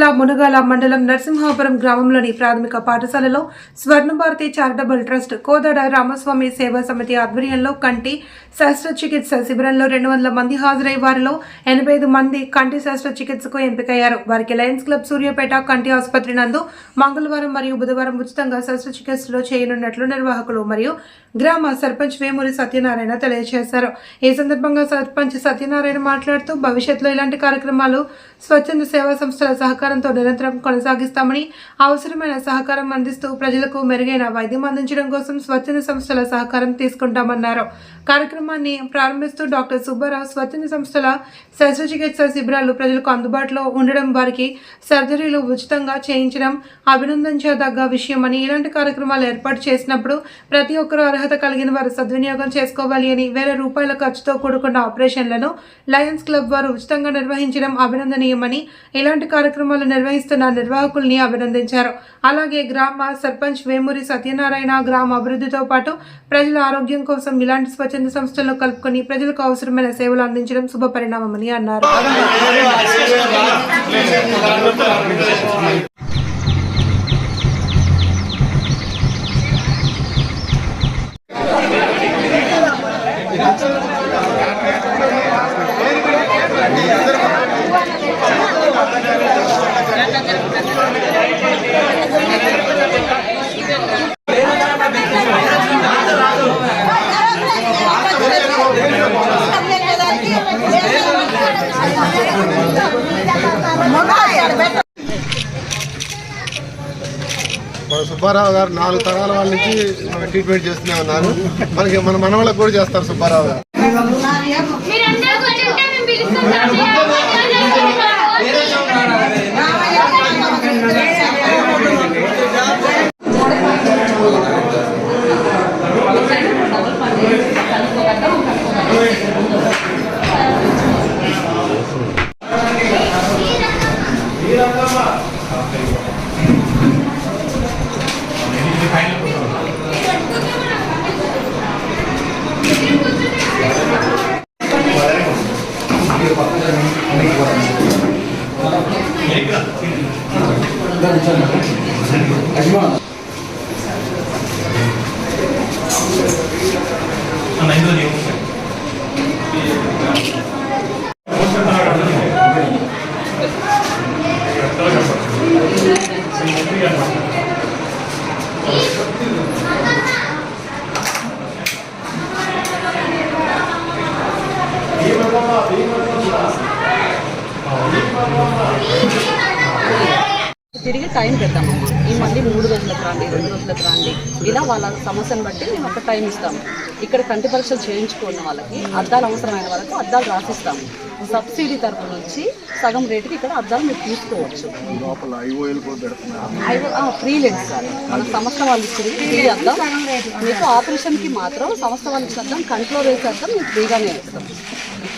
జిల్లా మునగాల మండలం నరసింహాపురం గ్రామంలోని ప్రాథమిక పాఠశాలలో స్వర్ణభారతి చారిటబుల్ ట్రస్ట్ కోదడ రామస్వామి సేవా సమితి ఆధ్వర్యంలో కంటి శస్త్రచికిత్స శిబిరంలో రెండు వందల మంది హాజరై వారిలో ఎనభై ఐదు మంది కంటి శస్త్రచికిత్సకు ఎంపికయ్యారు. వారికి లయన్స్ క్లబ్ సూర్యాపేట కంటి ఆసుపత్రి నందు మంగళవారం మరియు బుధవారం ఉచితంగా శస్త్రచికిత్సలో చేయనున్నట్లు నిర్వాహకులు మరియు గ్రామ సర్పంచ్ వేమూరి సత్యనారాయణ తెలియజేశారు. ఈ సందర్భంగా సర్పంచ్ సత్యనారాయణ మాట్లాడుతూ భవిష్యత్తులో ఇలాంటి కార్యక్రమాలు స్వచ్ఛంద సేవా సంస్థల సహకారంతో నిరంతరం కొనసాగిస్తామని అవసరమైన సహకారం అందిస్తూ ప్రజలకు మెరుగైన వైద్యం అందించడం కోసం స్వచ్ఛంద సంస్థల సహకారం తీసుకుంటామన్నారు. కార్యక్రమాన్ని ప్రారంభిస్తూ డాక్టర్ సుబ్బారావు స్వచ్ఛంద సంస్థల శస్త్రచికిత్స శిబిరాలు ప్రజలకు అందుబాటులో ఉండడం వారికి సర్జరీలు ఉచితంగా చేయించడం అభినందించదగ్గ విషయమని ఇలాంటి కార్యక్రమాలు ఏర్పాటు చేసినప్పుడు ప్రతి ఒక్కరూ అర్హత కలిగిన వారు సద్వినియోగం చేసుకోవాలి అని వేల రూపాయల ఖర్చుతో కూడుకున్న ఆపరేషన్లను లయన్స్ క్లబ్ వారు ఉచితంగా నిర్వహించడం అభినందనీయమని ఇలాంటి కార్యక్రమాలు నిర్వహిస్తున్న నిర్వాహకుల్ని అభినందించారు. అలాగే గ్రామ సర్పంచ్ వేమూరి సత్యనారాయణ గ్రామ అభివృద్ధితో పాటు ప్రజల ఆరోగ్యం కోసం ఇలాంటి స్వచ్ఛంద సంస్థలను కలుపుకొని ప్రజలకు అవసరమైన సేవలు అందించడం శుభపరిణామమని అన్నారు. సుబ్బారావు గారు నాలుగు తరాల వాళ్ళ నుంచి ట్రీట్మెంట్ చేస్తూనే ఉన్నారు మనకి మన మనవాళ్ళకి కూడా చేస్తారు సుబ్బారావు గారు Thank you. మేము పిలుస్తాం తిరిగి టైం పెడతామమ్మా. ఈ మళ్ళీ మూడు రోజులకు రండి రెండు రోజులకు రండి. ఇలా వాళ్ళ సమస్యను బట్టి మేము ఒక టైం ఇస్తాము. ఇక్కడ కంటి పరీక్షలు చేయించుకున్న వాళ్ళకి అద్దాలు అవసరమైన వరకు అద్దాలు రాసిస్తాము. సబ్సిడీ తరపు నుంచి సగం రేటుకి ఇక్కడ అద్దాలు మీరు తీసుకోవచ్చు. Free lens sir. మన సంస్థ వాళ్ళు ఇచ్చేది ఫ్రీ అద్దం. మీకు ఆపరేషన్కి మాత్రం సంస్థ వాళ్ళు ఇచ్చిన అద్దం కంట్లో వేసే అద్దం మీకు ఫ్రీగానే ఇస్తాం.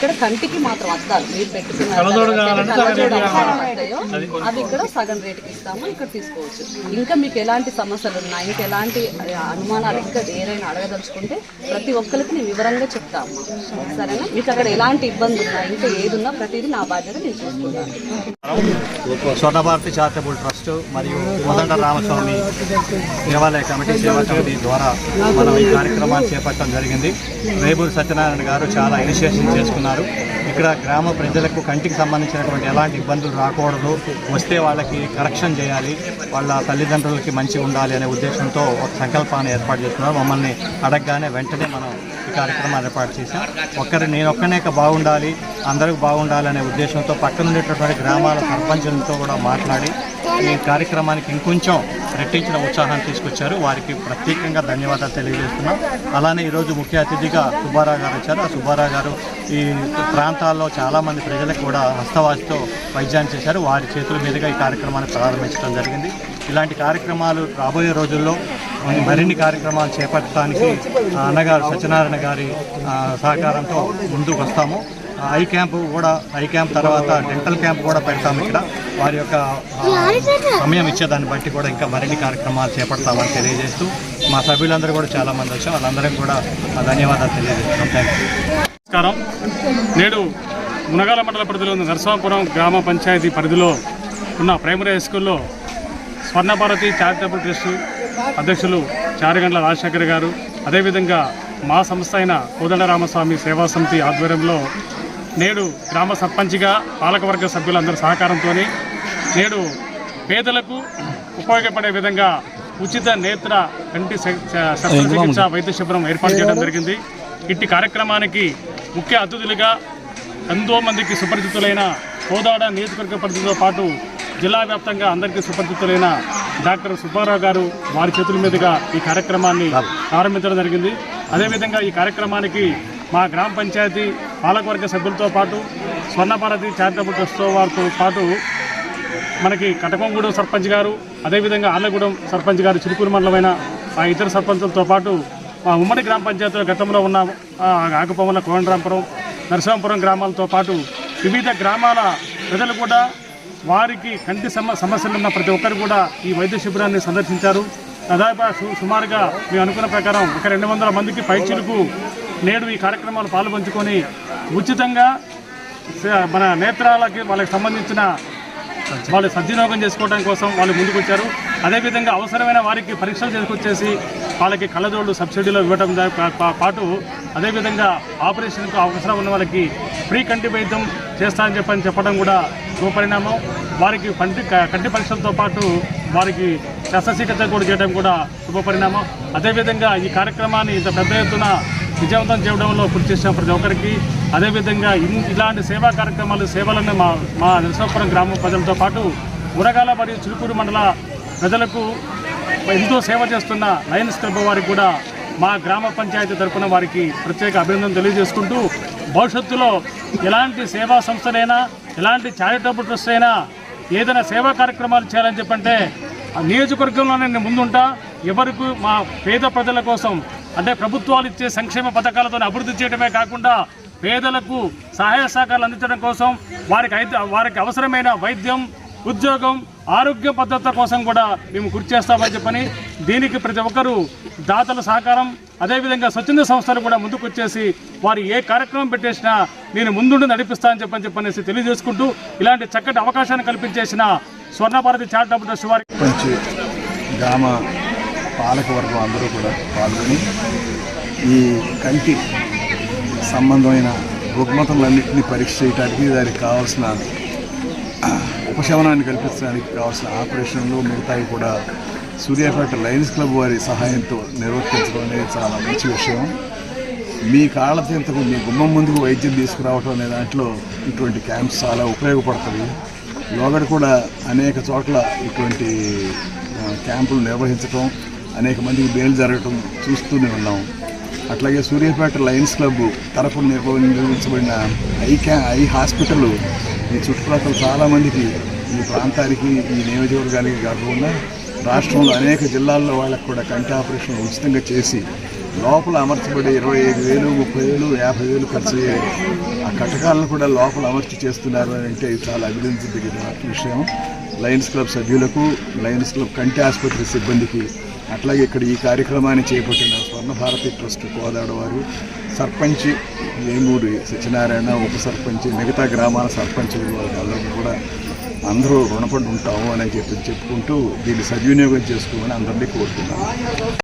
ఇక్కడ కంటికి మాత్రం అద్దాలు. మీరు పెట్టుకున్న అద్దాలు ఏవైతే కళ్ళజోడు అవసరం పడతాయో అవి ఇక్కడ సగం రేటుకి ఇస్తాము ఇక్కడ తీసుకోవచ్చు. ఇంకా మీకు ఎలాంటి సమస్యలు ఉన్నాయి ఇంకా ఎలాంటి అనుమానాలు ఇంకా ఏదైనా అడగదలుచుకుంటే ప్రతి ఒక్కరికి నేను వివరంగా చెప్తాము సరేనా? మీకు అక్కడ ఎలాంటి ఇబ్బంది ఉన్నా ఇంకా ఏది ఉన్నా ప్రతిదీ నా బాధ్యత నేను చూసుకుంటాను. స్వర్ణభారతి చారిటబుల్ ట్రస్ట్ మరియు మొదట రామస్వామి దేవాలయ కమిటీ సేవా సమితి ద్వారా మనం ఈ కార్యక్రమాన్ని చేపట్టడం జరిగింది. రేబూరి సత్యనారాయణ గారు చాలా ఇనిషియేషన్ చేసుకున్నారు. ఇక్కడ గ్రామ ప్రజలకు కంటికి సంబంధించినటువంటి ఎలాంటి ఇబ్బందులు రాకూడదు. వస్తే వాళ్ళకి కరెక్షన్ చేయాలి. వాళ్ళ తల్లిదండ్రులకి మంచి ఉండాలి అనే ఉద్దేశంతో ఒక సంకల్పాన్ని ఏర్పాటు చేస్తున్నారు. మమ్మల్ని అడగగానే వెంటనే మనం ఈ కార్యక్రమాన్ని ఏర్పాటు చేశాం. ఒక్కరు నేను ఒక్కనే బాగుండాలి అందరూ బాగుండాలనే ఉద్దేశంతో పక్కన ఉండేటటువంటి గ్రామాల సర్పంచులతో కూడా మాట్లాడి ఈ కార్యక్రమానికి ఇంకొంచెం రెట్టించిన ఉత్సాహాన్ని తీసుకొచ్చారు. వారికి ప్రత్యేకంగా ధన్యవాదాలు తెలియజేస్తున్నాం. అలానే ఈరోజు ముఖ్య అతిథిగా సుబ్బారావు గారు వచ్చారు. ఆ సుబ్బారావు గారు ఈ ప్రాంతాల్లో చాలామంది ప్రజలకు కూడా హస్తవాసితో వైద్యాన్ని చేశారు. వారి చేతుల మీదుగా ఈ కార్యక్రమాన్ని ప్రారంభించడం జరిగింది. ఇలాంటి కార్యక్రమాలు రాబోయే రోజుల్లో మరిన్ని కార్యక్రమాలు చేపట్టడానికి అన్నగారు సత్యనారాయణ గారి సహకారంతో ముందుకు వస్తాము. ఐ క్యాంపు కూడా ఐ క్యాంప్ తర్వాత డెంటల్ క్యాంప్ కూడా పెడతాము ఇక్కడ. వారి యొక్క సమయం సమయం ఇచ్చేదాన్ని బట్టి కూడా ఇంకా మరిన్ని కార్యక్రమాలు చేపడతామని తెలియజేస్తూ మా సభ్యులందరూ కూడా చాలామంది వచ్చాం వాళ్ళందరికీ కూడా ధన్యవాదాలు తెలియజేస్తున్నాం. థ్యాంక్ నమస్కారం. నేడు మునగాల మండల పరిధిలో ఉన్న నరసింహపురం గ్రామ పంచాయతీ పరిధిలో ఉన్న ప్రైమరీ హై స్కూల్లో స్వర్ణభారతి చారిటబుల్ ట్రస్ట్ అధ్యక్షులు చారిగండ్ల రాజశేఖర్ గారు అదేవిధంగా మా సంస్థ అయిన కోదండరామస్వామి సేవా సమితి ఆధ్వర్యంలో నేడు గ్రామ సర్పంచ్గా పాలకవర్గ సభ్యులందరి సహకారంతో నేడు పేదలకు ఉపయోగపడే విధంగా ఉచిత నేత్ర కంటి శస్త్రచికిత్స వైద్య శిబిరం ఏర్పాటు చేయడం జరిగింది. ఇట్టి కార్యక్రమానికి ముఖ్య అతిథులుగా ఎంతో మందికి సుపరిచితులైన కోదాడ నియోజకవర్గ పరిధితో పాటు జిల్లా వ్యాప్తంగా అందరికీ సుపరిచితులైన డాక్టర్ సుబ్బారావు గారు వారి చేతుల మీదుగా ఈ కార్యక్రమాన్ని ప్రారంభించడం జరిగింది. అదేవిధంగా ఈ కార్యక్రమానికి మా గ్రామ పంచాయతీ పాలకవర్గ సభ్యులతో పాటు స్వర్ణభారతి చారిటబుల్ ట్రస్ట్తో వారితో పాటు మనకి కటకంగూడెం సర్పంచ్ గారు అదేవిధంగా ఆర్లగూడెం సర్పంచ్ గారు చిరుకూరు మండలమైన ఆ ఇతర సర్పంచులతో పాటు మా ఉమ్మడి గ్రామ పంచాయతీలో గతంలో ఉన్న ఆ, ఆకుపవన నరసింహపురం గ్రామాలతో పాటు వివిధ గ్రామాల ప్రజలు కూడా వారికి కంటి సమ సమస్యలు ఉన్న ప్రతి ఒక్కరు కూడా ఈ వైద్య శిబిరాన్ని సందర్శించారు. దాదాపు సు- సుమారుగా మేము అనుకున్న ప్రకారం ఒక రెండు వందల మందికి పైచిలుకు నేడు ఈ కార్యక్రమాలు పాల్పంచుకొని ఉచితంగా మన నేత్రాలకి వాళ్ళకి సంబంధించిన వాళ్ళు సద్వినియోగం చేసుకోవడం కోసం వాళ్ళు ముందుకు వచ్చారు అదేవిధంగా అవసరమైన వారికి పరీక్షలు చేసుకొచ్చేసి వాళ్ళకి కళ్ళజోళ్ళు సబ్సిడీలో ఇవ్వడం పాటు అదేవిధంగా ఆపరేషన్కు అవసరం ఉన్న వాళ్ళకి ఫ్రీ కంటి వైద్యం చేస్తారని చెప్పని చెప్పడం కూడా శుభపరిణామం వారికి కంటి క- కంటి పరీక్షలతో పాటు వారికి శస్త్రచికిత్స కూడా చేయడం కూడా శుభపరిణామం అదేవిధంగా ఈ కార్యక్రమాన్ని ఇంత పెద్ద ఎత్తున విజయవంతం చేయడంలో కృషి చేసిన ప్రతి ఒక్కరికి. అదేవిధంగా ఇలాంటి సేవా కార్యక్రమాలు సేవలను మా మా నరసాపురం గ్రామ ప్రజలతో పాటు ఉరగాల మరియు చిలుకూరు మండల ప్రజలకు ఎంతో సేవ చేస్తున్న లయన్స్ క్లబ్ వారికి కూడా మా గ్రామ పంచాయతీ తరఫున వారికి ప్రత్యేక అభినందన తెలియజేసుకుంటూ భవిష్యత్తులో ఎలాంటి సేవా సంస్థలైనా ఎలాంటి చారిటబుల్ ట్రస్ట్ అయినా ఏదైనా సేవా కార్యక్రమాలు చేయాలని చెప్పంటే ఆ నియోజకవర్గంలోనే నేను ముందుంటా. ఎవరికి మా పేద ప్రజల కోసం అంటే ప్రభుత్వాలు ఇచ్చే సంక్షేమ పథకాలతో అభివృద్ధి చేయడమే కాకుండా పేదలకు సహాయ సహకారాలు అందించడం కోసం వారికి వారికి అవసరమైన వైద్యం ఉద్యోగం ఆరోగ్య భద్రత కోసం కూడా మేము కృషి చేస్తామని చెప్పని దీనికి ప్రతి ఒక్కరూ దాతల సహకారం అదేవిధంగా స్వచ్ఛంద సంస్థలు కూడా ముందుకు వచ్చేసి వారు ఏ కార్యక్రమం పెట్టేసినా నేను ముందుండి నడిపిస్తానని చెప్పని చెప్పనేసి తెలియజేసుకుంటూ ఇలాంటి చక్కటి అవకాశాన్ని కల్పించేసిన స్వర్ణభారతి చారిటబుల్ ట్రస్ట్ వారికి గ్రామ పాలకవర్గం అందరూ కూడా పాల్గొని ఈ కంటి సంబంధమైన రుగ్మతలన్నింటినీ పరీక్ష చేయడానికి దానికి కావాల్సిన ఉపశమనాన్ని కల్పించడానికి కావాల్సిన ఆపరేషన్లు మిగతాయి కూడా సూర్యాపేట లయన్స్ క్లబ్ వారి సహాయంతో నిర్వర్తించడం అనేది చాలా మంచి విషయం. మీ కాళ్ళ చెంతకు మీ గుమ్మం ముందుకు వైద్యం తీసుకురావటం అనే దాంట్లో ఇటువంటి క్యాంప్స్ చాలా ఉపయోగపడుతుంది లోగడ కూడా అనేక చోట్ల ఇటువంటి క్యాంపులు నిర్వహించటం అనేక మందికి బెయిల్ జరగటం చూస్తూనే ఉన్నాం. అట్లాగే సూర్యాపేట లయన్స్ క్లబ్ తరఫున నిర్వహించబడిన ఐ క్యా ఐ హాస్పిటల్ ఈ చుట్టుపక్కల చాలామందికి ఈ ప్రాంతానికి ఈ నియోజకవర్గానికి కాకుండా రాష్ట్రంలో అనేక జిల్లాల్లో వాళ్ళకు కూడా కంటి ఆపరేషన్ ఉచితంగా చేసి లోపల అమర్చబడే ఇరవై ఐదు వేలు ముప్పై వేలు యాభై వేలు ఖర్చు అయ్యే ఆ కటకాలను కూడా లోపల అమర్చి చేస్తున్నారు అంటే చాలా అభినందించదగిన విషయం. లయన్స్ క్లబ్ సభ్యులకు లయన్స్ క్లబ్ కంటి ఆసుపత్రి సిబ్బందికి అట్లాగే ఇక్కడ ఈ కార్యక్రమాన్ని చేపట్టిన స్వర్ణ భారతి ట్రస్ట్ కోదాడ వారు సర్పంచ్ ఏమూరి సత్యనారాయణ ఉప సర్పంచ్ మిగతా గ్రామాల సర్పంచులు వాళ్ళందరికీ కూడా అందరూ రుణపడి ఉంటాము అని చెప్పి చెప్పుకుంటూ దీన్ని సద్వినియోగం చేసుకోమని అందరినీ కోరుతున్నాను.